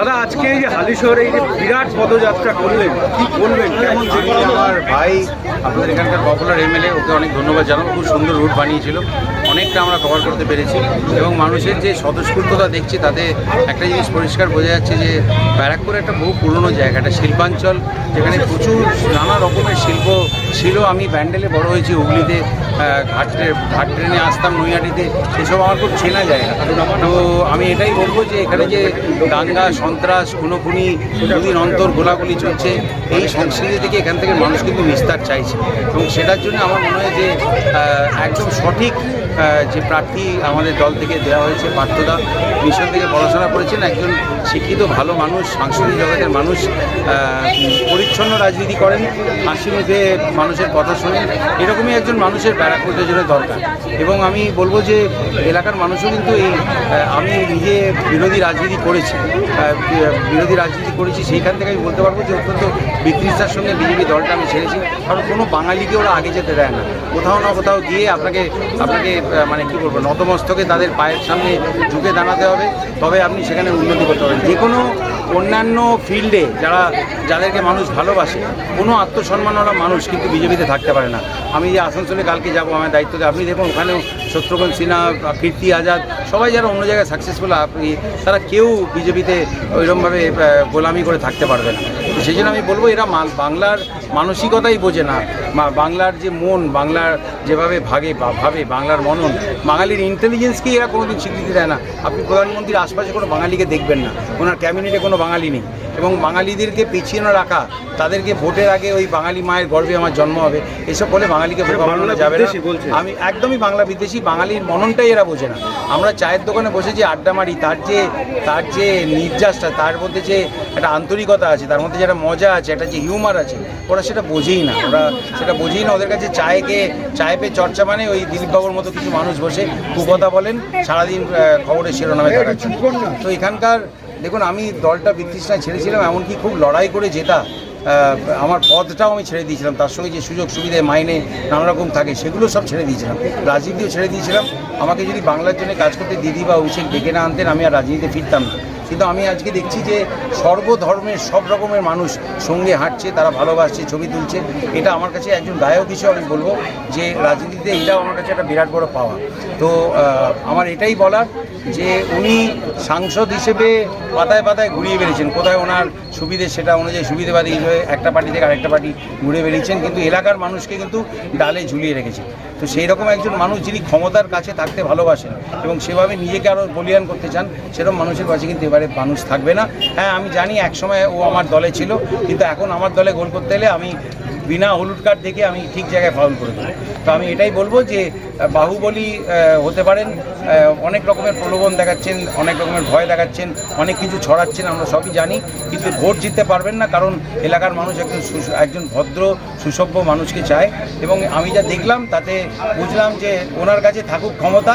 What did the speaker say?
দাদা আজকে এই যে হালিশহরে এই যে বিরাট পদযাত্রা করলেন কি বলবেন কেমন আমি আমার ভাই আপনাদের এখানকার পপুলার এমএলএ ওকে অনেক ধন্যবাদ জানাব খুব সুন্দর রুট বানিয়েছিল। অনেকটা আমরা কভার করতে পেরেছি এবং মানুষের যে স্বতঃস্ফূর্ততা দেখছি তাতে একটা জিনিস পরিষ্কার বোঝা যাচ্ছে যে ব্যারাকপুর একটা বহু পুরনো জায়গা একটা শিল্পাঞ্চল যেখানে প্রচুর নানা রকমের ছিল, আমি ব্যান্ডেলে বড় হয়েছি, হুগলিতে ঘাট ঘাট ট্রেনে আসতাম, নৈহাটিতে, সেসব আমার খুব চেনা যায় না তো আমি এটাই বলব যে, এখানে যে দাঙ্গা, সন্ত্রাস, খুনোখুনি, দুদিন অন্তর গোলাগুলি চলছে, এই সংস্কৃতি থেকে এখান থেকে মানুষ কিন্তু নিস্তার চাইছে। এবং সেটার জন্য আমার মনে হয় যে একদম সঠিক যে প্রার্থী আমাদের দল থেকে দেওয়া হয়েছে, পার্থদা, মিশন থেকে পড়াশোনা করেছেন, একজন শিক্ষিত, ভালো মানুষ, সাংস্কৃতিক জগতের মানুষ পরিচ্ছন্ন রাজনীতি করেন হাসি মুখে মানুষের কথা শোনেন, এরকমই একজন মানুষের ব্যারাকপুরের জন্য দরকার। এবং আমি বলব যে এলাকার মানুষও কিন্তু এই আমি নিজে বিরোধী রাজনীতি করেছি বিরোধী রাজনীতি করেছি, সেইখান থেকে আমি বলতে পারব যে অত্যন্ত বিকৃষ্টার সঙ্গে বিজেপি দলটা আমি ছেড়েছি। কারণ কোনো বাঙালিকে ওরা আগে যেতে দেয় না। কোথাও না কোথাও গিয়ে আপনাকে আপনাকে মানে কি বলব, নতমস্তকে তাদের পায়ের সামনে ঝুঁকে দাঁড়াতে হবে, তবে আপনি সেখানে উন্নতি করতে পারবেন। যে কোনো অন্যান্য ফিল্ডে যারা, যাদেরকে মানুষ ভালোবাসে, কোনো আত্মসম্মানওয়ালা মানুষ কিন্তু বিজেপিতে থাকতে পারে না। আমি যে আসানসোলে কালকে যাব, আমার দায়িত্ব আপনি দেখুন, ওখানেও শত্রুঘ্ন সিনহা, কীর্তি আজাদ, সবাই যারা অন্য জায়গায় সাকসেসফুল আপনি, তারা কেউ বিজেপিতে ওইরকমভাবে গোলামি করে থাকতে পারবে না। সেই জন্য আমি বলব, এরা বাংলার মানসিকতাই বোঝে না। বাংলার যে মন, বাংলার যেভাবে ভাগে ভাবে বাংলার মনন, বাঙালির ইন্টেলিজেন্সকেই এরা কোনোদিন স্বীকৃতি দেয় না। আপনি প্রধানমন্ত্রীর আশপাশে কোনো বাঙালিকে দেখবেন না। ওনার ক্যাবিনেটে কোনো বাঙালি নেই। এবং বাঙালিদেরকে পিছিয়ে না রাখা তাদেরকে ভোটের আগে ওই বাঙালি মায়ের গর্ভে আমার জন্ম হবে এসব বলে বাঙালিকে বাংলা যাবে না। আমি একদমই বাংলা বিদ্বেষী বাঙালির মননটাই এরা বোঝে না। আমরা চায়ের দোকানে বসে যে আড্ডা মারি তার যে তার যে নির্যাসটা তার মধ্যে যে একটা আন্তরিকতা আছে তার মধ্যে যে একটা মজা আছে একটা যে হিউমার আছে ওরা সেটা বোঝেই না। ওরা সেটা বোঝেই না ওদের কাছে চায়কে চায় পেয়ে চর্চা মানে ওই দিলীপ বাবুর মতো কিছু মানুষ বসে কুকথা বলেন সারাদিন খবরের শিরোনামে দেখাচ্ছেন। তো এখানকার দেখুন, আমি দলটা বিতৃষ্ণায় ছেড়েছিলাম, এমনকি খুব লড়াই করে যেটা আমার পদটাও আমি ছেড়ে দিয়েছিলাম। তার সঙ্গে যে সুযোগ সুবিধে, মাইনে নানা রকম থাকে, সেগুলো সব ছেড়ে দিয়েছিলাম। রাজনীতিও ছেড়ে দিয়েছিলাম। আমাকে যদি বাংলার জন্য কাজ করতে দিদি বা অভিষেক ডেকে না আনতেন, আমি আর রাজনীতিতে ফিরতাম না। কিন্তু আমি আজকে দেখছি যে সর্বধর্মের সব রকমের মানুষ সঙ্গে হাঁটছে, তারা ভালোবাসছে, ছবি তুলছে। এটা আমার কাছে একজন গায়ক হিসেবে আমি বলব যে রাজনীতিতে এটাও আমার কাছে একটা বিরাট বড় পাওয়া। তো আমার এটাই বলার যে উনি সাংসদ হিসেবে পাতায় পাতায় ঘুরিয়ে বেরিয়েছেন কোথায় ওনার সুবিধে সেটা অনুযায়ী সুবিধেবাদী হিসেবে একটা পার্টি থেকে আরেকটা পার্টি ঘুরে বেরিয়েছেন কিন্তু এলাকার মানুষকে কিন্তু ডালে ঝুলিয়ে রেখেছেন তো সেই রকম একজন মানুষ যিনি ক্ষমতার কাছে থাকতে ভালোবাসেন এবং সেভাবে নিজেকে আরও বলিয়ান করতে চান, সেরকম মানুষের কাছে কিন্তু এবারে মানুষ থাকবে না। হ্যাঁ আমি জানি একসময় ও আমার দলে ছিল, কিন্তু এখন আমার দলে গোল করতে এলে আমি বিনা হলুদ কার্ড দেখে আমি ঠিক জায়গায় ফাউল করে দেবো। তো আমি এটাই বলব যে, বাহুবলী হতে পারেন অনেক রকমের প্রলোভন দেখাচ্ছেন, অনেক রকমের ভয় দেখাচ্ছেন, অনেক কিছু ছড়াচ্ছেন, আমরা সবই জানি, কিন্তু ভোট জিততে পারবেন না, কারণ এলাকার মানুষ একজন একজন ভদ্র, সুসভ্য মানুষকে চায়। এবং আমি যা দেখলাম, তাতে বুঝলাম যে ওনার কাছে থাকুক ক্ষমতা